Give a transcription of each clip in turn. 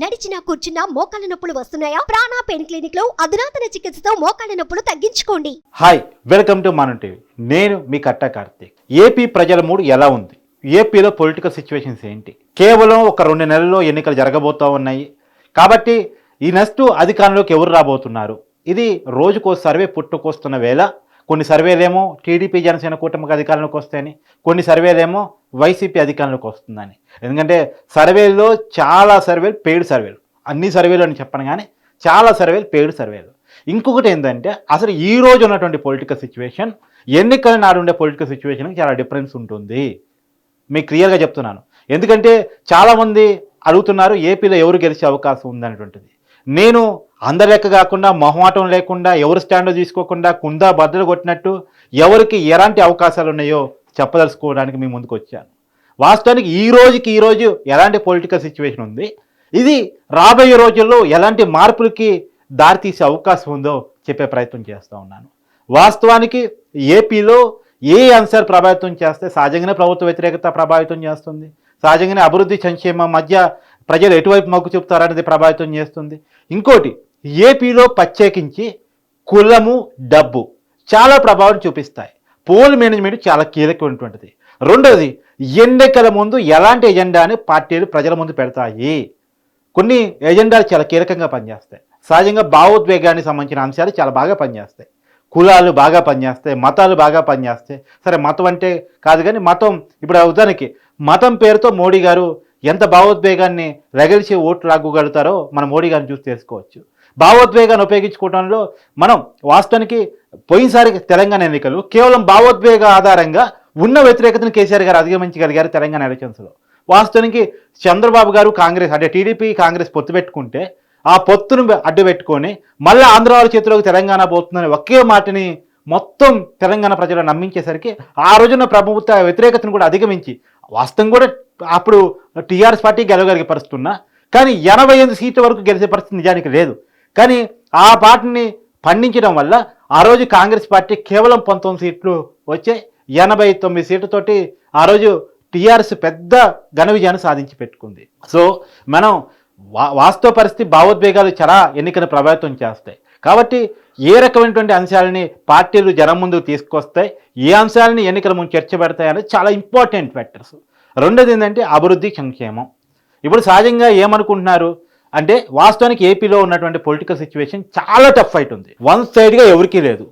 నడిచినా కూర్చున్నా మోకాళ్ళ నొప్పులు వస్తున్నాయా? ప్రాణా పెయిన్ క్లినిక్లో అధునాతన చికిత్సతో మోకాళ్ళ నొప్పులు తగ్గించుకోండి. హాయ్ వెల్కమ్ టు మన టీవీ. నేను మీ కట్ట కార్తీక్. ఏపీ ప్రజల మూడు ఎలా ఉంది? ఏపీలో పొలిటికల్ సిచ్యువేషన్స్ ఏంటి? కేవలం ఒక రెండు నెలల్లో ఎన్నికలు జరగబోతూ ఉన్నాయి. కాబట్టి ఈ నెక్స్ట్ అధికారంలోకి ఎవరు రాబోతున్నారు? ఇది రోజుకో సర్వే పుట్టుకొస్తున్న వేళ. కొన్ని సర్వేలేమో టీడీపీ జనసేన కూటమికి అధికారంలోకి వస్తాయని కొన్ని సర్వేలేమో వైసీపీ అధికారంలోకి వస్తుందని. ఎందుకంటే సర్వేలో చాలా సర్వేలు పెయిడ్ సర్వేలు. అన్ని సర్వేలు అని చెప్పను కానీ చాలా సర్వేలు పెయిడ్ సర్వేలు. ఇంకొకటి ఏంటంటే అసలు ఈ రోజు ఉన్నటువంటి పొలిటికల్ సిచ్యువేషన్ ఎన్నికల నాడు ఉండే పొలిటికల్ సిచ్యువేషన్కి చాలా డిఫరెన్స్ ఉంటుంది. మీకు క్లియర్గా చెప్తున్నాను. ఎందుకంటే చాలామంది అడుగుతున్నారు ఏపీలో ఎవరు గెలిచే అవకాశం ఉందనేటువంటిది. నేను అందరి లెక్క కాకుండా మొహమాటం లేకుండా ఎవరు స్టాండ్ తీసుకోకుండా కుందా బద్దలు కొట్టినట్టు ఎవరికి ఎలాంటి అవకాశాలు ఉన్నాయో చెప్పదలుచుకోవడానికి మీ ముందుకు వచ్చాను. వాస్తవానికి ఈ రోజుకి ఈ రోజు ఎలాంటి పొలిటికల్ సిచ్యువేషన్ ఉంది? ఇది రాబోయే రోజుల్లో ఎలాంటి మార్పులకి దారితీసే అవకాశం ఉందో చెప్పే ప్రయత్నం చేస్తూ ఉన్నాను. వాస్తవానికి ఏపీలో ఏ అంశాలు ప్రభావితం చేస్తే సహజంగానే ప్రభుత్వ వ్యతిరేకత ప్రభావితం చేస్తుంది? సహజంగానే అభివృద్ధి సంక్షేమం మధ్య ప్రజలు ఎటువైపు మొగ్గు చూపుతారనేది ప్రభావితం చేస్తుంది? ఇంకోటి ఏపీలో ప్రత్యేకించి కులము డబ్బు చాలా ప్రభావం చూపిస్తాయి. పోల్ మేనేజ్మెంట్ చాలా కీలకమైనటువంటిది. రెండోది ఎన్నికల ముందు ఎలాంటి ఎజెండాని పార్టీలు ప్రజల ముందు పెడతాయి? కొన్ని ఎజెండాలు చాలా కీలకంగా పనిచేస్తాయి. సహజంగా భావోద్వేగానికి సంబంధించిన అంశాలు చాలా బాగా పనిచేస్తాయి. కులాలు బాగా పనిచేస్తాయి మతాలు బాగా పనిచేస్తాయి. సరే మతం అంటే కాదు కానీ మతం ఇప్పుడు ఉదాహరణకి మతం పేరుతో మోడీ గారు ఎంత భావోద్వేగాన్ని రగిల్చి ఓట్లు లాగగలుగుతారో మనం మోడీ గారిని చూసి తెలుసుకోవచ్చు. భావోద్వేగాన్ని ఉపయోగించుకోవడంలో మనం వాస్తవానికి పోయినసారి తెలంగాణ ఎన్నికలు కేవలం భావోద్వేగ ఆధారంగా ఉన్న వ్యతిరేకతను కేసీఆర్ గారు అధిగమించగలిగారు తెలంగాణ ఎలక్షన్స్లో. వాస్తవానికి చంద్రబాబు గారు కాంగ్రెస్ అంటే టీడీపీ కాంగ్రెస్ పొత్తు పెట్టుకుంటే ఆ పొత్తును అడ్డు పెట్టుకొని మళ్ళీ ఆంధ్రవారి చేతిలోకి తెలంగాణ పోతుందని ఒకే మాటని మొత్తం తెలంగాణ ప్రజలు నమ్మించేసరికి ఆ రోజున ప్రభుత్వ వ్యతిరేకతను కూడా అధిగమించి వాస్తవం కూడా అప్పుడు టీఆర్ఎస్ పార్టీ గెలవగలిగే పరిస్థితి ఉన్నా కానీ ఎనభై ఎనిమిది సీట్ల వరకు గెలిచే పరిస్థితి నిజానికి లేదు. కానీ ఆ పార్టీని పండించడం వల్ల ఆ రోజు కాంగ్రెస్ పార్టీ కేవలం పంతొమ్మిది సీట్లు వచ్చే ఎనభై తొమ్మిది సీట్లతోటి ఆ రోజు టీఆర్ఎస్ పెద్ద ఘన విజయాన్ని సాధించి పెట్టుకుంది. సో మనం వా వాస్తవ పరిస్థితి భావోద్వేగాలు చాలా ఎన్నికను ప్రభావితం చేస్తాయి. కాబట్టి ఏ రకమైనటువంటి అంశాలని పార్టీలు జనం ముందుకు తీసుకొస్తాయి ఏ అంశాలని ఎన్నికల ముందు చర్చ పెడతాయి అనేది చాలా ఇంపార్టెంట్ ఫ్యాక్టర్స్. రెండోది ఏంటంటే అభివృద్ధి సంక్షేమం. ఇప్పుడు సహజంగా ఏమనుకుంటున్నారు? అంటే వాస్తవానికి ఏపీలో ఉన్నటువంటి పొలిటికల్ సిచ్యువేషన్ చాలా టఫ్ ఫైట్ ఉంది. వన్ సైడ్గా ఎవరికీ లేదు.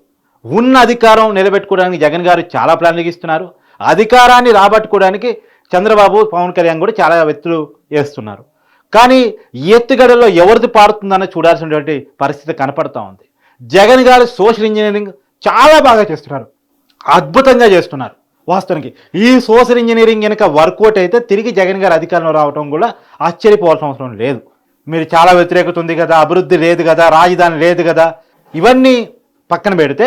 ఉన్న అధికారం నిలబెట్టుకోవడానికి జగన్ గారు చాలా ప్లాన్లు ఇస్తున్నారు అధికారాన్ని రాబట్టుకోవడానికి చంద్రబాబు పవన్ కళ్యాణ్ కూడా చాలా వ్యక్తులు వేస్తున్నారు. కానీ ఈ ఎత్తుగడలో ఎవరిది పారుతుందన్న చూడాల్సినటువంటి పరిస్థితి కనపడతా ఉంది. జగన్ గారు సోషల్ ఇంజనీరింగ్ చాలా బాగా చేస్తున్నారు. అద్భుతంగా చేస్తున్నారు వాస్తవానికి. ఈ సోషల్ ఇంజనీరింగ్ కనుక వర్కౌట్ అయితే తిరిగి జగన్ గారు అధికారంలో రావడం కూడా ఆశ్చర్యపోవాల్సిన అవసరం లేదు. మీరు చాలా వ్యతిరేకత ఉంది కదా అభివృద్ధి లేదు కదా రాజధాని లేదు కదా ఇవన్నీ పక్కన పెడితే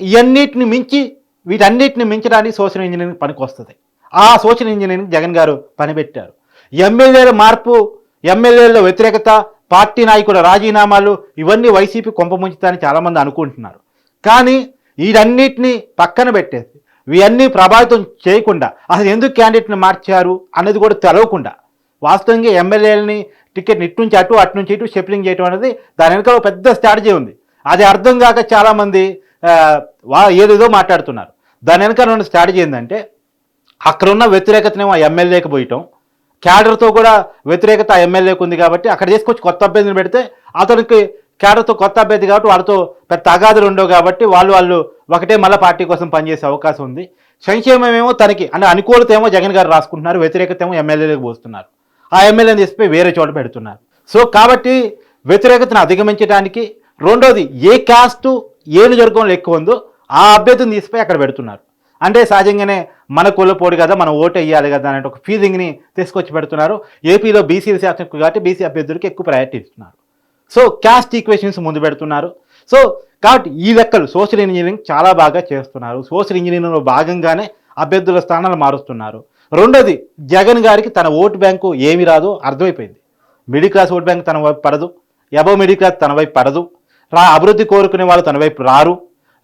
ఇవన్నిటిని మించి వీటన్నిటిని మించడానికి సోషల్ ఇంజనీరింగ్ పనికి వస్తుంది. ఆ సోషల్ ఇంజనీరింగ్ జగన్ గారు పనిపెట్టారు. ఎమ్మెల్యేల మార్పు ఎమ్మెల్యేల వ్యతిరేకత పార్టీ నాయకుల రాజీనామాలు ఇవన్నీ వైసీపీ కొంపముంచుతాయని చాలామంది అనుకుంటున్నారు. కానీ వీటన్నిటినీ పక్కన పెట్టేసి ఇవన్నీ ప్రభావితం చేయకుండా అసలు ఎందుకు క్యాండిడేట్ని మార్చారు అన్నది కూడా తెలవకుండా వాస్తవంగా ఎమ్మెల్యేలని టికెట్ ఇటు నుంచి అటు అటు నుంచి ఇటు షెఫ్లింగ్ చేయడం అనేది దాని వెనుక ఒక పెద్ద స్ట్రాటజీ ఉంది. అది అర్థం కాక చాలామంది వా ఏదేదో మాట్లాడుతున్నారు. దాని వెనుక ఉన్న స్ట్రాటజీ ఏంటంటే అక్కడ ఉన్న వ్యతిరేకతనేమో ఎమ్మెల్యేకి పోయటం క్యాడర్తో కూడా వ్యతిరేకత ఎమ్మెల్యేకు ఉంది కాబట్టి అక్కడ తీసుకొచ్చి కొత్త అభ్యర్థిని పెడితే అతనికి క్యాడర్తో కొత్త అభ్యర్థి కాబట్టి వాళ్ళతో పెద్ద తగాదులు ఉండవు కాబట్టి వాళ్ళు వాళ్ళు ఒకటే మళ్ళీ పార్టీ కోసం పనిచేసే అవకాశం ఉంది. సంక్షేమమేమో తనకి అంటే అనుకూలత ఏమో జగన్ గారు రాసుకుంటున్నారు వ్యతిరేకత ఏమో ఎమ్మెల్యేలకు పోస్తున్నారు. ఆ ఎమ్మెల్యేని తీసుకుపోయి వేరే చోట పెడుతున్నారు. సో కాబట్టి వ్యతిరేకతను అధిగమించడానికి రెండోది ఏ క్యాస్టు ఏ నియోజకవర్గంలో ఎక్కువ ఉందో ఆ అభ్యర్థిని తీసిపోయి అక్కడ పెడుతున్నారు. అంటే సహజంగానే మన కులపోడు కదా మనం ఓటు వేయాలి కదా అనే ఒక ఫీలింగ్ని తీసుకొచ్చి పెడుతున్నారు. ఏపీలో బీసీలు శాతం ఎక్కువ కాబట్టి బీసీ అభ్యర్థులకి ఎక్కువ ప్రయారిటీ ఇస్తున్నారు. సో క్యాస్ట్ ఈక్వేషన్స్ ముందు పెడుతున్నారు. సో కాబట్టి ఈ లెక్కలు సోషల్ ఇంజనీరింగ్ చాలా బాగా చేస్తున్నారు. సోషల్ ఇంజనీరింగ్లో భాగంగానే అభ్యర్థుల స్థానాలు మారుస్తున్నారు. రెండోది జగన్ గారికి తన ఓటు బ్యాంకు ఏమి రాదు అర్థమైపోయింది. మిడిల్ క్లాస్ ఓట్ బ్యాంక్ తన వైపు పడదు. ఎబో మిడిల్ క్లాస్ తన వైపు పడదు. రా అభివృద్ధి కోరుకునే వాళ్ళు తన వైపు రారు.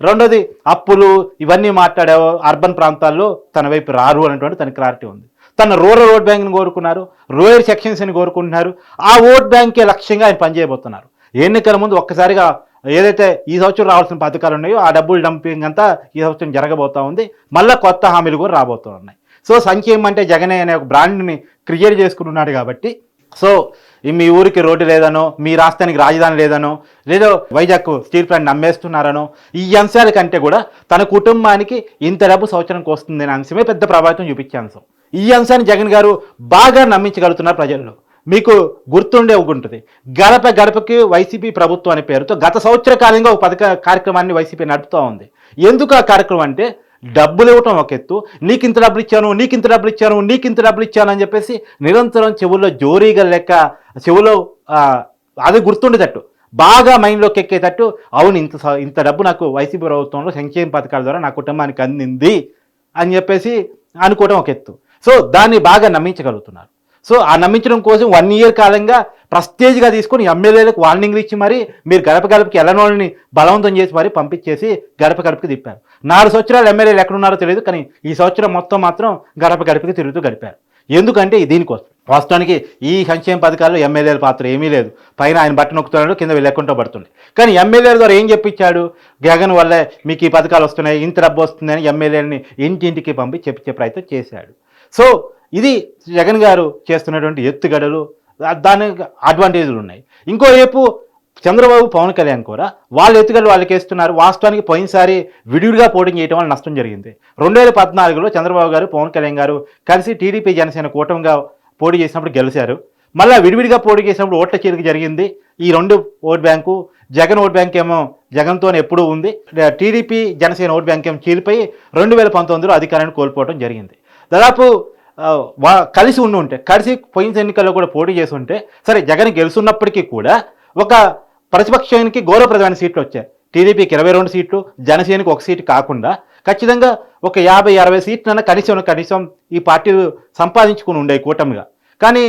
రెండోది అప్పులు ఇవన్నీ మాట్లాడే అర్బన్ ప్రాంతాల్లో తన వైపు రారు అనేటువంటి తన క్లారిటీ ఉంది. తన రూరల్ ఓట్ బ్యాంక్ని కోరుకున్నారు రూరల్ సెక్షన్స్ని కోరుకుంటున్నారు ఆ ఓట్ బ్యాంకే లక్ష్యంగా ఆయన పనిచేయబోతున్నారు. ఎన్నికల ముందు ఒక్కసారిగా ఏదైతే ఈ సంవత్సరం రావాల్సిన పథకాలు ఉన్నాయో ఆ డబ్బులు డంపింగ్ అంతా ఈ సంవత్సరం జరగబోతా ఉంది. మళ్ళీ కొత్త హామీలు కూడా రాబోతూ ఉన్నాయి. సో సంక్షేమం అంటే జగనే అనే ఒక బ్రాండ్ని క్రియేట్ చేసుకుంటున్నాడు కాబట్టి సో మీ ఊరికి రోడ్డు లేదనో మీ రాష్ట్రానికి రాజధాని లేదనో లేదో వైజాగ్ స్టీల్ ప్లాంట్ నమ్మేస్తున్నారనో ఈ అంశాల కంటే కూడా తన కుటుంబానికి ఇంత డబ్బు సంవత్సరానికి వస్తుంది అనే అంశమే పెద్ద ప్రభావితం చూపించే అంశం. ఈ అంశాన్ని జగన్ గారు బాగా నమ్మించగలుగుతున్నారు ప్రజల్లో. మీకు గుర్తుండే ఉంటుంది. గడప గడపకి వైసీపీ ప్రభుత్వం అనే పేరుతో గత సంవత్సర కాలంగా ఒక పథక కార్యక్రమాన్ని వైసీపీ నడుపుతూ ఉంది. ఎందుకు ఆ కార్యక్రమం అంటే డబ్బులు ఇవ్వటం ఒక ఎత్తు. నీకు ఇంత డబ్బులు ఇచ్చాను నీకు ఇంత డబ్బులు ఇచ్చాను నీకు ఇంత డబ్బులు ఇచ్చాను అని చెప్పేసి నిరంతరం చెవుల్లో జోరీగా లెక్క చెవులో అది గుర్తుండేటట్టు. బాగా మైండ్లోకి ఎక్కేటట్టు అవును ఇంత స- ఇంత డబ్బు నాకు వైసీపీ ప్రభుత్వంలో సంక్షేమ పథకాల ద్వారా నా కుటుంబానికి అందింది అని చెప్పేసి అనుకోవడం ఒక ఎత్తు. సో దాన్ని బాగా నమ్మించగలుగుతున్నారు. సో ఆ నమ్మించడం కోసం వన్ ఇయర్ కాలంగా ప్రస్టేజ్గా తీసుకొని ఎమ్మెల్యేలకు వార్నింగ్లు ఇచ్చి మరి మీరు గడప గడపకి ఎలనోళ్ళని బలవంతం చేసి మరి పంపించేసి గడప గడపకి తిప్పారు. నాలుగు సంవత్సరాలు ఎమ్మెల్యేలు ఎక్కడున్నారో తెలియదు కానీ ఈ సంవత్సరం మొత్తం మాత్రం గడప గడపకి తిరుగుతూ గడిపారు. ఎందుకంటే దీనికోసం. వాస్తవానికి ఈ సంక్షేమ పథకాల్లో ఎమ్మెల్యేల పాత్ర ఏమీ లేదు. పైన ఆయన బట్ట నొక్కుతున్నాడు కింద వెళ్ళకుండా పడుతుంది కానీ ఎమ్మెల్యేల ద్వారా ఏం చెప్పించాడు? జగన్ వల్ల మీకు ఈ పథకాలు వస్తున్నాయి ఇంత డబ్బు వస్తుందని ఎమ్మెల్యేలని ఇంటింటికి పంపి చెప్పించే ప్రయత్నం చేశాడు. సో ఇది జగన్ గారు చేస్తున్నటువంటి ఎత్తుగడలు దానికి అడ్వాంటేజ్లు ఉన్నాయి. ఇంకోవైపు చంద్రబాబు పవన్ కళ్యాణ్ కూడా వాళ్ళ ఎత్తుగడలు వాళ్ళకి వేస్తున్నారు. వాస్తవానికి పోయినసారి విడివిడిగా పోటీ చేయడం వల్ల నష్టం జరిగింది. రెండు వేల పద్నాలుగులో చంద్రబాబు గారు పవన్ కళ్యాణ్ గారు కలిసి టీడీపీ జనసేన కూటమిగా పోటీ చేసినప్పుడు గెలిచారు. మళ్ళీ విడివిడిగా పోటీ చేసినప్పుడు ఓట్ల చీలిక జరిగింది. ఈ రెండు vote bank Jagan vote bank ఏమో జగన్తోనే ఎప్పుడూ ఉంది. టీడీపీ జనసేన ఓట్ బ్యాంక్ ఏమో చీలిపోయి రెండు వేల పంతొమ్మిదిలో అధికారాన్ని కోల్పోవడం జరిగింది. దాదాపు కలిసి ఉండి ఉంటే కలిసి పోయిన ఎన్నికల్లో కూడా పోటీ చేసి ఉంటే సరే జగన్ గెలుస్తున్నప్పటికీ కూడా ఒక ప్రతిపక్షానికి గౌరవప్రదమైన సీట్లు వచ్చాయి. టీడీపీకి ఇరవై రెండు సీట్లు జనసేనకి ఒక సీటు కాకుండా ఖచ్చితంగా ఒక యాభై అరవై సీట్లన్నా కనీసం కనీసం ఈ పార్టీలు సంపాదించుకుని ఉండే కూటమిగా. కానీ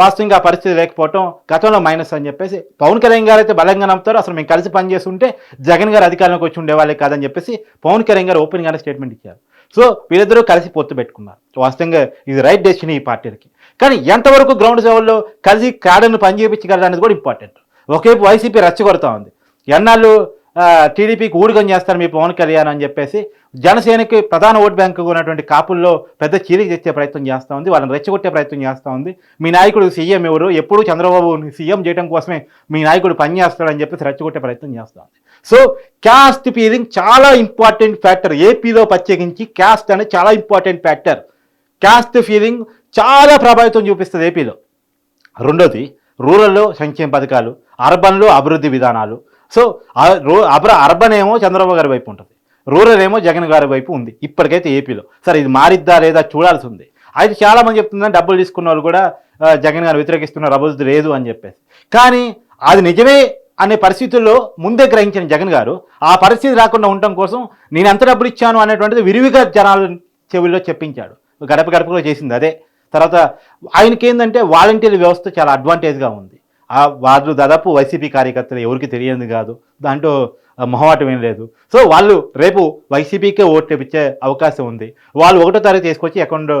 వాస్తవంగా ఆ పరిస్థితి లేకపోవటం గతంలో మైనస్ అని చెప్పేసి పవన్ కళ్యాణ్ గారు అయితే బలంగా నమ్ముతారు. అసలు మేము కలిసి పనిచేస్తుంటే జగన్ గారు అధికారంలోకి వచ్చి ఉండేవాళ్ళే కాదని చెప్పేసి పవన్ కళ్యాణ్ గారు ఓపెన్గానే స్టేట్మెంట్ ఇచ్చారు. సో వీళ్ళిద్దరూ కలిసి పొత్తు పెట్టుకున్నారు. వాస్తవంగా ఇది రైట్ డెసిషన్ ఈ పార్టీలకి. కానీ ఎంతవరకు గ్రౌండ్ లెవెల్లో కలిసి క్యాడర్ను పనిచేయించగలరు అనేది కూడా ఇంపార్టెంట్ ఒకవైపు వైసీపీ రెచ్చగొడతా ఉంది. ఎన్నాళ్ళు టీడీపీకి ఊడిగం చేస్తారు మీ పవన్ కళ్యాణ్ అని చెప్పేసి జనసేనకి ప్రధాన ఓట్ బ్యాంకు ఉన్నటువంటి కాపుల్లో పెద్ద చీలిక తెచ్చే ప్రయత్నం చేస్తూ ఉంది. వాళ్ళని రెచ్చగొట్టే ప్రయత్నం చేస్తూ ఉంది. మీ నాయకుడు సీఎం ఎవరు? ఎప్పుడు చంద్రబాబు సీఎం చేయడం కోసమే మీ నాయకుడు పని చేస్తాడని చెప్పేసి రెచ్చగొట్టే ప్రయత్నం చేస్తూ ఉంది. సో క్యాస్ట్ ఫీలింగ్ చాలా ఇంపార్టెంట్ ఫ్యాక్టర్. ఏపీలో ప్రత్యేకించి క్యాస్ట్ అనేది చాలా ఇంపార్టెంట్ ఫ్యాక్టర్. క్యాస్ట్ ఫీలింగ్ చాలా ప్రభావితం చూపిస్తుంది ఏపీలో. రెండోది రూరల్లో సంక్షేమ పథకాలు అర్బన్లో అభివృద్ధి విధానాలు సో రూ అబ్ర అర్బన్ ఏమో చంద్రబాబు గారి వైపు ఉంటుంది. రూరల్ ఏమో జగన్ గారి వైపు ఉంది. ఇప్పటికైతే ఏపీలో. సరే ఇది మారిద్దా లేదా చూడాల్సి ఉంది. అయితే చాలా మంది చెప్తుందని డబ్బులు తీసుకున్న వాళ్ళు కూడా జగన్ గారు వ్యతిరేకిస్తున్నారు అభివృద్ధి లేదు అని చెప్పేసి. కానీ అది నిజమే అనే పరిస్థితుల్లో ముందే గ్రహించిన జగన్ గారు ఆ పరిస్థితి రాకుండా ఉండటం కోసం నేను ఎంత డబ్బులు ఇచ్చాను అనేటువంటిది విరివిగా జనాల చెవుల్లో చెప్పించాడు. గడప గడపలో చేసింది అదే. తర్వాత ఆయనకి ఏంటంటే వాలంటీర్ వ్యవస్థ చాలా అడ్వాంటేజ్గా ఉంది. ఆ వాళ్ళు దాదాపు వైసీపీ కార్యకర్తలు ఎవరికి తెలియదు కాదు. దాంట్లో ఆ, మొహమాటం ఏం లేదు. సో వాళ్ళు రేపు వైసీపీకే ఓట్లు ఇచ్చే అవకాశం ఉంది. వాళ్ళు ఒకటో తారీఖు తీసుకొచ్చి అకౌంట్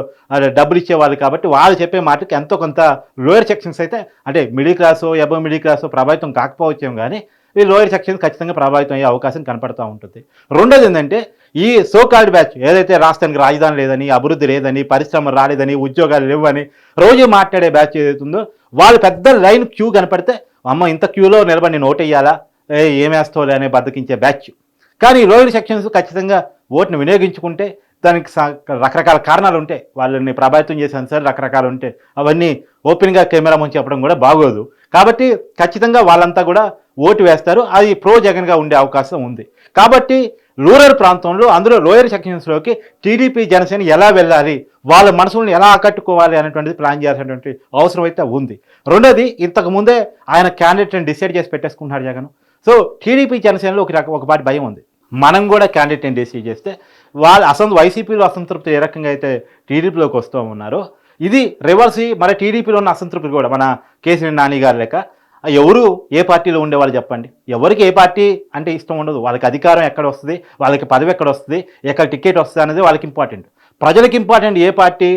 డబ్బులు ఇచ్చేవాళ్ళు కాబట్టి వాళ్ళు చెప్పే మాటకి ఎంతో కొంత లోయర్ సెక్షన్స్ అయితే అంటే middle class above middle class ప్రభావితం కాకపోవచ్చేమో కానీ ఈ లోయర్ సెక్షన్స్ ఖచ్చితంగా ప్రభావితం అయ్యే అవకాశం కనపడుతూ ఉంటుంది. రెండోది ఏంటంటే ఈ సో కాల్డ్ బ్యాచ్ ఏదైతే రాష్ట్రానికి రాజధాని లేదని అభివృద్ధి లేదని పరిశ్రమ రాలేదని ఉద్యోగాలు లేవని రోజు మాట్లాడే బ్యాచ్ ఏదైతుందో వాళ్ళు పెద్ద లైన్ క్యూ కనపడితే అమ్మ ఇంత క్యూలో నిలబడి నేను ఓటు వేయాలా ఏ ఏమేస్తావులే అనే బద్దకించే బ్యాచ్ కానీ లోయర్ సెక్షన్స్ ఖచ్చితంగా ఓటును వినియోగించుకుంటే దానికి రకరకాల కారణాలు ఉంటాయి వాళ్ళని ప్రభావితం చేసే అంశాలు రకరకాలు ఉంటాయి అవన్నీ ఓపెన్గా కెమెరా ముంచి చెప్పడం కూడా బాగోదు. కాబట్టి ఖచ్చితంగా వాళ్ళంతా కూడా ఓటు వేస్తారు. అది ప్రో జగన్గా ఉండే అవకాశం ఉంది. కాబట్టి రూరల్ ప్రాంతంలో అందులో లోయర్ సెక్షన్స్లోకి టీడీపీ జనసేన ఎలా వెళ్ళాలి వాళ్ళ మనసులను ఎలా ఆకట్టుకోవాలి అనేటువంటిది ప్లాన్ చేయాల్సినటువంటి అవసరం అయితే ఉంది. రెండోది ఇంతకు ముందే ఆయన క్యాండిడేట్ని డిసైడ్ చేసి పెట్టేసుకుంటున్నాడు జగన్. సో టీడీపీ జనసేనలో ఒక రకం ఒకపాటి భయం ఉంది. మనం కూడా క్యాండిడేట్ని డిసైడ్ చేస్తే వాళ్ళు అసంత వైసీపీలో అసంతృప్తి ఏ రకంగా అయితే టీడీపీలోకి వస్తూ ఉన్నారో ఇది రివర్స్ మరి టీడీపీలో ఉన్న అసంతృప్తి కూడా మన కేసీఆర్ నాని గారు లెక్క. ఎవరు ఏ పార్టీలో ఉండేవాళ్ళు చెప్పండి. ఎవరికి ఏ పార్టీ అంటే ఇష్టం ఉండదు. వాళ్ళకి అధికారం ఎక్కడ వస్తుంది? వాళ్ళకి పదవి ఎక్కడ వస్తుంది? ఎక్కడ టికెట్ వస్తుంది అనేది వాళ్ళకి ఇంపార్టెంట్ ప్రజలకు ఇంపార్టెంట్ ఏ పార్టీ?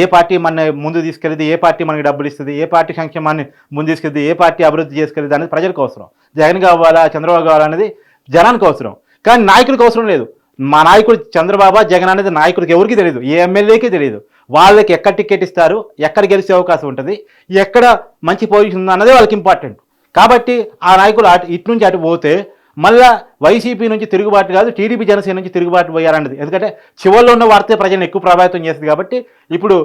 ఏ పార్టీ మన ముందు తీసుకెళ్ళేది ఏ పార్టీ మనకి డబ్బులు ఇస్తుంది? ఏ పార్టీ సంక్షేమాన్ని ముందు తీసుకెళ్తుంది ఏ పార్టీ అభివృద్ధి చేసుకెళ్ళేది అనేది ప్రజలకు అవసరం. జగన్ కావాలా? చంద్రబాబు కావాలనేది జనానికి అవసరం. కానీ నాయకుడికి అవసరం లేదు. మా నాయకుడు చంద్రబాబు జగన్ అనేది నాయకుడికి ఎవరికి తెలియదు ఏ ఎమ్మెల్యేకి తెలియదు వాళ్ళకి ఎక్కడ టికెట్ ఇస్తారు ఎక్కడ గెలిచే అవకాశం ఉంటుంది ఎక్కడ మంచి పొజిషన్ ఉంది అన్నదే వాళ్ళకి ఇంపార్టెంట్. కాబట్టి ఆ నాయకులు అటు ఇటు నుంచి అటు పోతే మళ్ళా వైసీపీ నుంచి తిరుగుబాటు కాదు టీడీపీ జనసేన నుంచి తిరుగుబాటు పోయారన్నది. ఎందుకంటే చివరిలో ఉన్న వార్తే ప్రజలను ఎక్కువ ప్రభావితం చేస్తుంది కాబట్టి ఇప్పుడు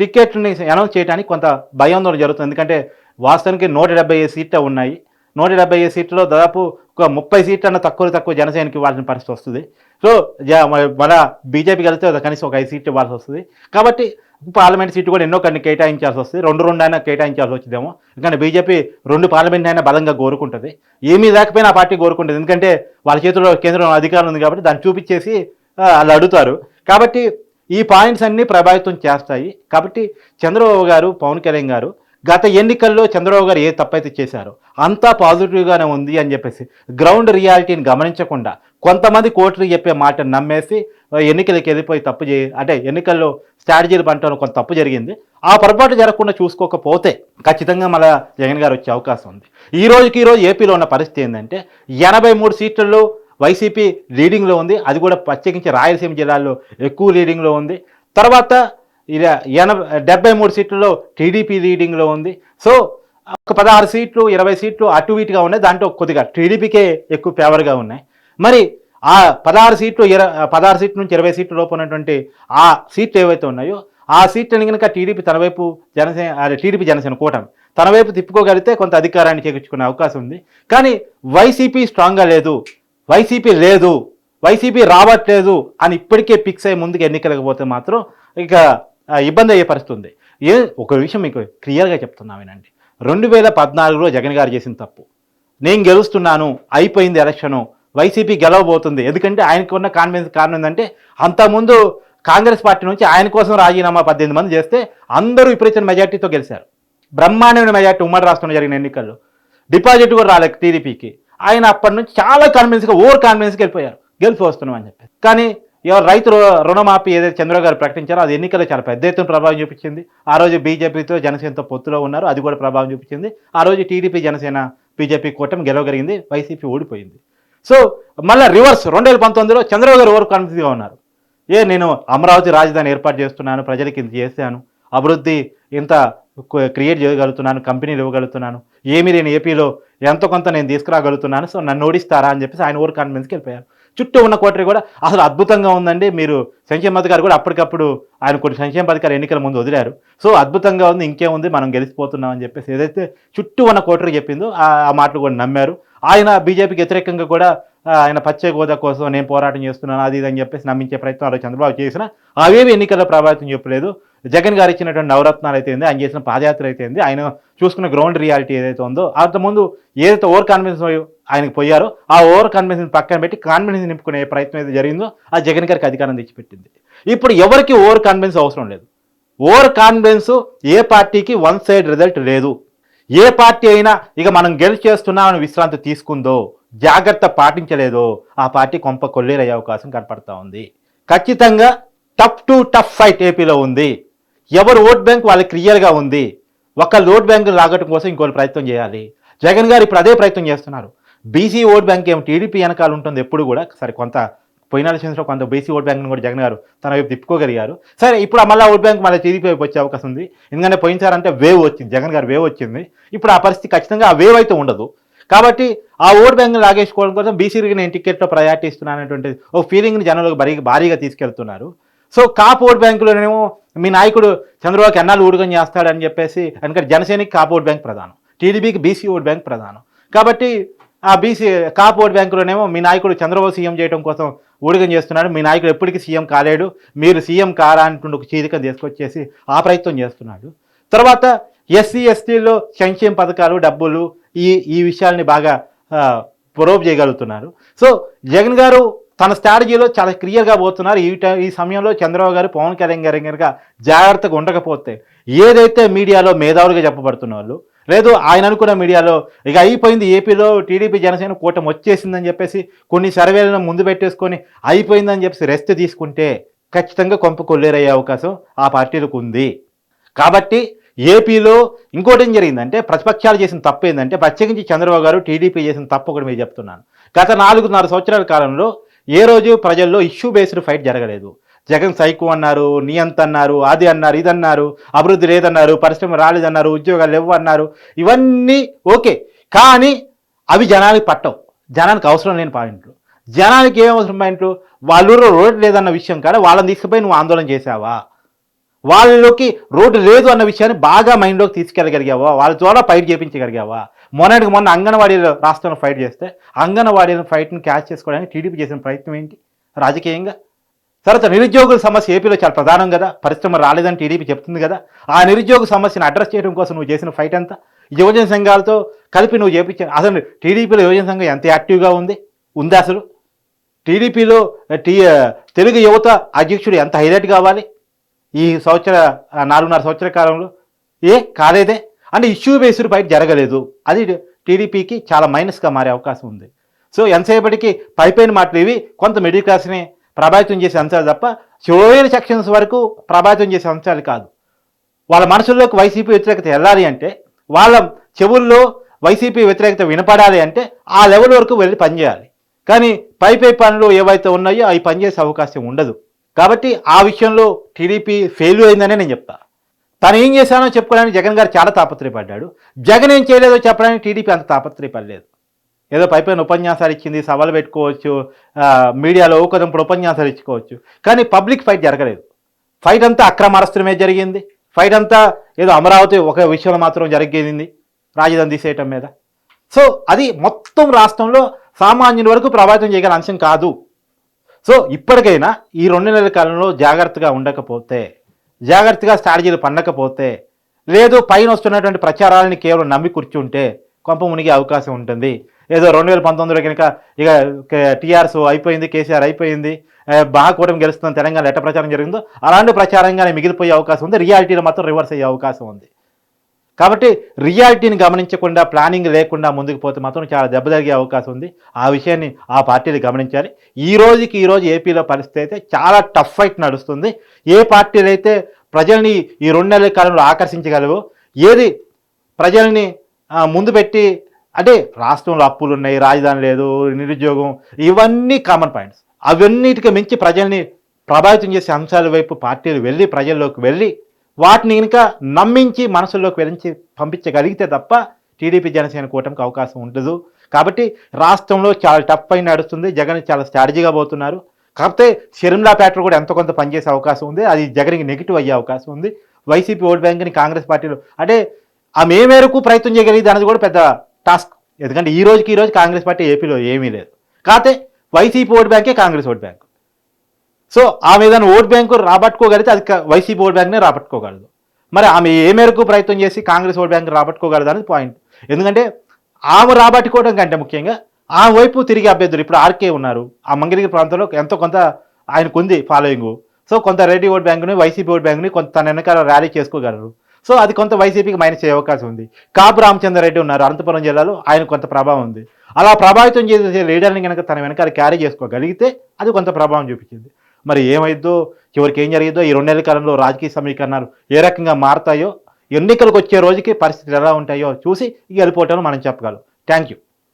టికెట్ని అనౌన్స్ చేయడానికి కొంత భయాందోళన జరుగుతుంది. ఎందుకంటే వాస్తవానికి నూట డెబ్బై ఐదు సీట్లు ఉన్నాయి. నూట డెబ్బై ఐదు సీట్లలో దాదాపు ఒక ముప్పై సీట్లు తక్కువ తక్కువ జనసేనకి ఇవ్వాల్సిన పరిస్థితి వస్తుంది. సో జ- మన బీజేపీ కలిస్తే కనీసం ఒక ఐదు సీట్లు ఇవ్వాల్సి వస్తుంది. కాబట్టి పార్లమెంట్ సీట్లు కూడా ఎన్నో కొన్ని కేటాయించాల్సి వస్తుంది. రెండు రెండు అయినా కేటాయించాల్సి వచ్చిందేమో ఎందుకంటే బీజేపీ రెండు పార్లమెంట్ అయినా బలంగా కోరుకుంటుంది. ఏమీ లేకపోయినా ఆ పార్టీ కోరుకుంటుంది. ఎందుకంటే వాళ్ళ చేతిలో కేంద్రంలో అధికారం ఉంది కాబట్టి దాన్ని చూపించేసి వాళ్ళు అడుగుతారు. కాబట్టి ఈ పాయింట్స్ అన్నీ ప్రభావితం చేస్తాయి. కాబట్టి చంద్రబాబు గారు పవన్ కళ్యాణ్ గారు గత ఎన్నికల్లో చంద్రబాబు గారు ఏ తప్పైతే చేశారో అంతా పాజిటివ్గానే ఉంది అని చెప్పేసి గ్రౌండ్ రియాలిటీని గమనించకుండా కొంతమంది కోట్లు చెప్పే మాటను నమ్మేసి ఎన్నికలకి వెళ్ళిపోయి తప్పు చేయ అంటే ఎన్నికల్లో స్ట్రాటజీలు పంటలో కొంత తప్పు జరిగింది. ఆ పొరపాటు జరగకుండా చూసుకోకపోతే ఖచ్చితంగా మన జగన్ గారు వచ్చే అవకాశం ఉంది. ఈ రోజుకి ఈరోజు ఏపీలో ఉన్న పరిస్థితి ఏంటంటే ఎనభై మూడు సీట్లలో వైసీపీ లీడింగ్లో ఉంది. అది కూడా ప్రత్యేకించి రాయలసీమ జిల్లాల్లో ఎక్కువ లీడింగ్లో ఉంది. తర్వాత ఎన ఎనభై డెబ్బై మూడు సీట్లలో టీడీపీ లీడింగ్లో ఉంది. సో ఒక పదహారు సీట్లు ఇరవై సీట్లు అటు ఇటుగా ఉన్నాయి. దాంట్లో కొద్దిగా టీడీపీకే ఎక్కువ ఫేవర్గా ఉన్నాయి. మరి ఆ పదహారు సీట్లు ఇర పదహారు సీట్ల నుంచి ఇరవై సీట్ల లోపు ఉన్నటువంటి ఆ సీట్లు ఏవైతే ఉన్నాయో ఆ సీట్లను కనుక టీడీపీ తన వైపు జనసేన అదే టీడీపీ జనసేన కూటమి తన వైపు తిప్పుకోగలిగితే కొంత అధికారాన్ని చేకూర్చుకునే అవకాశం ఉంది. కానీ వైసీపీ స్ట్రాంగ్గా లేదు. వైసీపీ లేదు. వైసీపీ రావట్లేదు అని ఇప్పటికే ఫిక్స్ అయ్యి ముందుకు ఎన్నికలకు పోతే మాత్రం ఇక ఇబ్బంది అయ్యే పరిస్థితి ఉంది ఏ ఒక విషయం మీకు క్లియర్గా చెప్తున్నా వినండి. రెండు వేల పద్నాలుగులో జగన్ గారు చేసిన తప్పు. నేను గెలుస్తున్నాను అయిపోయింది ఎలక్షను వైసీపీ గెలవబోతుంది. ఎందుకంటే ఆయనకు ఉన్న కాన్ఫిడెన్స్ కారణం ఏంటంటే అంతకుముందు కాంగ్రెస్ పార్టీ నుంచి ఆయన కోసం రాజీనామా పద్దెనిమిది మంది చేస్తే అందరూ విపరీత మెజార్టీతో గెలిచారు బ్రహ్మాండమైన మెజార్టీ ఉమ్మడి రాష్ట్రంలో జరిగిన ఎన్నికల్లో. డిపాజిట్ కూడా రాలేదు టీడీపీకి. ఆయన అప్పటి నుంచి చాలా కాన్ఫిడెన్స్గా ఓవర్ కాన్ఫిడెన్స్కి వెళ్ళిపోయారు. గెలిపి వస్తున్నాం అని చెప్పి కానీ ఎవరు రైతు రుణమాఫీ ఏదైతే చంద్రబాబు గారు ప్రకటించారో అది ఎన్నికల్లో చాలా పెద్ద ఎత్తున ప్రభావం చూపించింది. ఆ రోజు బీజేపీతో జనసేనతో పొత్తులో ఉన్నారు. అది కూడా ప్రభావం చూపించింది. ఆ రోజు టీడీపీ జనసేన బీజేపీ కూటమి గెలవగలిగింది. వైసీపీ ఓడిపోయింది. సో మళ్ళీ రివర్స్ రెండు వేల పంతొమ్మిదిలో చంద్రబాబు గారు ఓవర్ కాన్ఫిడెన్స్గా ఉన్నారు. ఏ నేను అమరావతి రాజధాని ఏర్పాటు చేస్తున్నాను ప్రజలకి ఇది చేశాను అభివృద్ధి ఇంత క్రియేట్ చేయగలుగుతున్నాను కంపెనీలు ఇవ్వగలుగుతున్నాను ఏమి నేను ఏపీలో ఎంత కొంత నేను తీసుకురాగలుగుతున్నాను సో నన్ను ఓడిస్తారా అని చెప్పేసి ఆయన ఓవర్ కాన్ఫిడెన్స్కి వెళ్ళిపోయారు. చుట్టూ ఉన్న కోటరీ కూడా అసలు అద్భుతంగా ఉందండి. మీరు సంక్షేమ పథకాలు కూడా అప్పటికప్పుడు ఆయన కొన్ని సంక్షేమ పథకాలు ఎన్నికల ముందు వదిలారు. సో అద్భుతంగా ఉంది ఇంకేముంది మనం గెలిచిపోతున్నాం అని చెప్పేసి ఏదైతే చుట్టూ ఉన్న కోటరీ చెప్పిందో ఆ మాటలు కూడా నమ్మారు. ఆయన బీజేపీకి వ్యతిరేకంగా కూడా ఆయన పచ్చే గోదా కోసం నేను పోరాటం చేస్తున్నాను అది ఇది అని చెప్పేసి నమ్మించే ప్రయత్నం ఆ రోజు చంద్రబాబు చేసిన అవేవి ఎన్నికల్లో ప్రభావితం చెప్పలేదు. జగన్ గారు ఇచ్చినటువంటి నవరత్నాలు అయితే ఆయన చేసిన పాదయాత్ర అయితే ఉంది ఆయన చూసుకున్న గ్రౌండ్ రియాలిటీ ఏదైతే ఉందో అంతకుముందు ఏదైతే ఓవర్ కాన్ఫిడెన్స్ ఆయనకు పోయారో. ఆ ఓవర్ కాన్ఫిడెన్స్ పక్కన పెట్టి కాన్ఫిడెన్స్ నింపుకునే ప్రయత్నం అయితే జరిగిందో ఆ జగన్ గారికి అధికారం తెచ్చిపెట్టింది. ఇప్పుడు ఎవరికి ఓవర్ కాన్ఫిడెన్స్ అవసరం లేదు. ఓవర్ కాన్ఫిడెన్స్ ఏ పార్టీకి వన్ సైడ్ రిజల్ట్ లేదు. ఏ పార్టీ అయినా ఇక మనం గెలిచేస్తున్నామని విశ్రాంతి తీసుకుందో జాగ్రత్త పాటించలేదో ఆ పార్టీ కొంప కొల్లేరయ్యే అవకాశం కనపడతా ఉంది. ఖచ్చితంగా టఫ్ టు టఫ్ ఫైట్ ఏపీలో ఉంది. ఎవరు ఓట్ బ్యాంక్ వాళ్ళకి క్లియర్గా ఉంది. ఒక ఓట్ బ్యాంకులు లాగటం కోసం ఇంకోటి ప్రయత్నం చేయాలి. జగన్ గారు ఇప్పుడు అదే ప్రయత్నం చేస్తున్నారు. బీసీ ఓట్ బ్యాంక్ ఏమో టీడీపీ వెనకాల ఉంటుంది ఎప్పుడు కూడా. సరే కొంత పోయిన ఎలక్షన్స్లో కొంత బీసీ ఓట్ బ్యాంక్ని కూడా జగన్ గారు తన వైపు తిప్పుకోగలిగారు. సరే ఇప్పుడు మళ్ళీ ఓట్ బ్యాంక్ మళ్ళీ టీడీపీ వైపు వచ్చే అవకాశం ఉంది. ఎందుకంటే పోయినసారి వేవ్ వచ్చింది జగన్ గారు వేవ్ వచ్చింది. ఇప్పుడు ఆ పరిస్థితి ఖచ్చితంగా ఆ వేవ్ అయితే ఉండదు. కాబట్టి ఆ ఓట్ బ్యాంక్ లాగేసుకోవడం కోసం బీసీకి నేను టికెట్లో ప్రయారిటీ ఇస్తున్నానటువంటి ఓ ఫీలింగ్ని జనంలోకి భారీ భారీగా తీసుకెళ్తున్నారు. సో కాప్ ఓట్ బ్యాంకులోనేమో మీ నాయకుడు చంద్రబాబు ఎన్నాళ్ళు ఊడుగం చేస్తాడని చెప్పేసి ఎందుకంటే జనసేనకి కాప్ ఓట్ బ్యాంక్ ప్రధానం. టీడీపీకి బీసీ ఓట్ బ్యాంక్ ప్రధానం. కాబట్టి ఆ బీసీ కాప్ బ్యాంకులోనేమో మీ నాయకుడు చంద్రబాబు సీఎం చేయడం కోసం ఊడిగం చేస్తున్నాడు. మీ నాయకుడు ఎప్పటికీ సీఎం కాలేడు. మీరు సీఎం కారా అంటుండే ఒక చీరికం తీసుకొచ్చేసి ఆ ప్రయత్నం చేస్తున్నాడు. తర్వాత ఎస్సీ ఎస్టీలో సంక్షేమ పథకాలు డబ్బులు ఈ ఈ విషయాల్ని బాగా ప్రొరోప్ చేయగలుగుతున్నారు. సో జగన్ గారు తన స్ట్రాటజీలో చాలా క్లియర్గా పోతున్నారు. ఈ ఈ సమయంలో చంద్రబాబు గారు పవన్ కళ్యాణ్ గారి కనుక జాగ్రత్తగా ఉండకపోతే ఏదైతే మీడియాలో మేధావులుగా చెప్పబడుతున్న వాళ్ళు లేదు ఆయన అనుకున్న మీడియాలో ఇక అయిపోయింది ఏపీలో టీడీపీ జనసేన కూటమి వచ్చేసిందని చెప్పేసి కొన్ని సర్వేలను ముందు పెట్టేసుకొని అయిపోయిందని చెప్పేసి రెస్ట్ తీసుకుంటే ఖచ్చితంగా కొంప కొల్లేరయ్యే అవకాశం ఆ పార్టీలకు ఉంది. కాబట్టి ఏపీలో ఇంకోటి ఏం జరిగిందంటే ప్రతిపక్షాలు చేసిన తప్పు ఏంటంటే ప్రత్యేకించి చంద్రబాబు గారు టీడీపీ చేసిన తప్పు ఒకటి మీరు చెప్తున్నాను. గత నాలుగున్నర సంవత్సరాల కాలంలో ఏ రోజు ప్రజల్లో ఇష్యూ బేస్డ్ ఫైట్ జరగలేదు. జగన్ సైకు అన్నారు నియంత అన్నారు అది అన్నారు ఇది అన్నారు అభివృద్ధి లేదన్నారు పరిశ్రమ రాలేదన్నారు ఉద్యోగాలు లేవు అన్నారు ఇవన్నీ ఓకే. కానీ అవి జనానికి పట్టవు. జనానికి అవసరం లేని పాయింట్లు. జనానికి ఏం అవసరం పాయింట్లు? వాళ్ళ రోడ్డు లేదన్న విషయం కాడ వాళ్ళని తీసుకుపోయి నువ్వు ఆందోళన చేసావా వాళ్ళలోకి రోడ్డు లేదు అన్న విషయాన్ని బాగా మైండ్లోకి తీసుకెళ్ళగలిగావా? వాళ్ళ ద్వారా ఫైట్ చేయించగలిగావా మొన్నటికి మొన్న అంగన్వాడీలో రాష్ట్రంలో ఫైట్ చేస్తే అంగన్వాడీల ఫైట్ని క్యాచ్ చేసుకోవడానికి టీడీపీ చేసిన ప్రయత్నం ఏంటి? రాజకీయంగా? తర్వాత నిరుద్యోగుల సమస్య ఏపీలో చాలా ప్రధానం కదా. పరిశ్రమ రాలేదని టీడీపీ చెప్తుంది కదా. ఆ నిరుద్యోగ సమస్యను అడ్రస్ చేయడం కోసం నువ్వు చేసిన ఫైట్ అంతా? యువజన సంఘాలతో కలిపి నువ్వు చేపించా అసలు టీడీపీలో యువజన సంఘం ఎంత యాక్టివ్గా ఉంది? ఉంది అసలు? టీడీపీలో టీ తెలుగు యువత అధ్యక్షుడు ఎంత హైలైట్ కావాలి? ఈ సంవత్సర నాలుగున్నర సంవత్సర కాలంలో? ఏ కాలేదే? అంటే ఇష్యూ బేస్డ్ బయట జరగలేదు. అది టీడీపీకి చాలా మైనస్గా మారే అవకాశం ఉంది. సో ఎంతసేపటికి పైపైన మాటలు ఇవి. కొంత మిడిల్ క్లాస్ని ప్రభావితం చేసే అంశాలు తప్ప చివరి సెక్షన్స్ వరకు ప్రభావితం చేసే అంశాలు కాదు. వాళ్ళ మనసుల్లోకి వైసీపీ వ్యతిరేకత వెళ్ళాలి అంటే వాళ్ళ చెవుల్లో వైసీపీ వ్యతిరేకత వినపడాలి అంటే ఆ లెవెల్ వరకు వెళ్ళి పనిచేయాలి. కానీ పై పై పనులు ఏవైతే ఉన్నాయో అవి పనిచేసే అవకాశం ఉండదు. కాబట్టి ఆ విషయంలో టీడీపీ ఫెయిల్ అయిందనే నేను చెప్తా. తను ఏం చేశానో చెప్పుకోవడానికి జగన్ గారు చాలా తాపత్రయపడ్డాడు. జగన్ ఏం చేయలేదో చెప్పడానికి టీడీపీ అంత తాపత్రయపడలేదు. ఏదో పైపైన ఉపన్యాసాలు ఇచ్చింది సవాలు పెట్టుకోవచ్చు మీడియాలో ఊకదంపుడు ఉపన్యాసాలు ఇచ్చుకోవచ్చు. కానీ పబ్లిక్ ఫైట్ జరగలేదు. ఫైట్ అంతా అక్రమారస్తులమే జరిగింది. ఫైట్ అంతా ఏదో అమరావతి ఒక విషయంలో మాత్రం జరిగేది రాజధాని తీసేయటం మీద. సో అది మొత్తం రాష్ట్రంలో సామాన్యుల వరకు ప్రభావితం చేయగల అంశం కాదు. సో ఇప్పటికైనా ఈ రెండు నెలల కాలంలో జాగ్రత్తగా ఉండకపోతే జాగ్రత్తగా స్ట్రాటజీలు పండకపోతే లేదు పైన వస్తున్నటువంటి ప్రచారాలని కేవలం నమ్మి కూర్చుంటే కొంప మునిగే అవకాశం ఉంటుంది. ఏదో రెండు వేల పంతొమ్మిదిలో కనుక ఇక టీఆర్ఎస్ అయిపోయింది కేసీఆర్ అయిపోయింది బాగా కూటమి గెలుస్తుంది తెలంగాణ ఎట్ట ప్రచారం జరిగిందో అలాంటి ప్రచారంగానే మిగిలిపోయే అవకాశం ఉంది. రియాలిటీలో మాత్రం రివర్స్ అయ్యే అవకాశం ఉంది. కాబట్టి రియాలిటీని గమనించకుండా ప్లానింగ్ లేకుండా ముందుకు పోతే మాత్రం చాలా దెబ్బ తగిలే అవకాశం ఉంది. ఆ విషయాన్ని ఆ పార్టీలు గమనించాలి. ఈ రోజుకి ఈరోజు ఏపీలో పరిస్థితి అయితే చాలా టఫ్ ఫైట్ నడుస్తుంది. ఏ పార్టీలు అయితే ప్రజల్ని ఈ రెండు నెలల కాలంలో ఆకర్షించగలవు ఏది ప్రజల్ని ముందు పెట్టి అంటే రాష్ట్రంలో అప్పులు ఉన్నాయి రాజధాని లేదు నిరుద్యోగం ఇవన్నీ కామన్ పాయింట్స్ అవన్నిటికి మించి ప్రజల్ని ప్రభావితం చేసే అంశాల వైపు పార్టీలు వెళ్ళి ప్రజల్లోకి వెళ్ళి వాటిని కనుక నమ్మించి మనసుల్లోకి వెళ్ళించి పంపించగలిగితే తప్ప టీడీపీ జనసేన కూటమికి అవకాశం ఉండదు. కాబట్టి రాష్ట్రంలో చాలా టఫ్ అయి నడుస్తుంది. జగన్ చాలా స్ట్రాటజీగా పోతున్నారు. కాకపోతే షర్మిలా ప్యాటర్ కూడా ఎంత కొంత పనిచేసే అవకాశం ఉంది. అది జగన్కి నెగిటివ్ అయ్యే అవకాశం ఉంది. వైసీపీ ఓట్ బ్యాంక్ని కాంగ్రెస్ పార్టీలో అంటే ఆమె మేరకు ప్రయత్నం చేయగలిగింది అనేది కూడా పెద్ద టాస్క్. ఎందుకంటే ఈ రోజుకి ఈ రోజు కాంగ్రెస్ పార్టీ ఏపీలో ఏమీ లేదు. కాకపోతే వైసీపీ ఓటు బ్యాంకే కాంగ్రెస్ ఓటు బ్యాంక్. సో ఆమె ఏదైనా ఓట్ బ్యాంకు రాబట్టుకోగలిగితే అది వైసీపీ ఓటు బ్యాంక్నే రాబట్టుకోగలదు. మరి ఆమె ఏ మేరకు ప్రయత్నం చేసి కాంగ్రెస్ ఓటు బ్యాంక్ రాబట్టుకోగలదు అనేది పాయింట్ ఎందుకంటే ఆమె రాబట్టుకోవడం కంటే ముఖ్యంగా ఆ వైపు తిరిగి అభ్యర్థులు ఇప్పుడు ఆర్కే ఉన్నారు. ఆ మంగళగిరి ప్రాంతంలో ఎంతో కొంత ఆయనకుంది ఫాలోయింగు ఫాలోయింగ్ సో కొంత రెడ్డి ఓట్ బ్యాంకుని వైసీపీ ఓట్ బ్యాంకుని కొంత తన వెనకాల ర్యాలీ చేసుకోగలరు. సో అది కొంత వైసీపీకి మైనస్ అయ్యే అవకాశం ఉంది. కాపు రామచంద్రరెడ్డి ఉన్నారు అనంతపురం జిల్లాలో ఆయన కొంత ప్రభావం ఉంది. అలా ప్రభావితం చేసే లీడర్ని కనుక తన వెనకాల క్యారీ చేసుకోగలిగితే అది కొంత ప్రభావం చూపించింది. మరి ఏమైద్దో చివరికి ఏం జరిగిద్దో ఈ రెండేళ్ళ కాలంలో రాజకీయ సమీకరణాలు ఏ రకంగా మారతాయో ఎన్నికలకు వచ్చే రోజుకి పరిస్థితులు ఎలా ఉంటాయో చూసి గెలిపోవటం వెళ్ళిపోవటం మనం చెప్పగలం. Thank you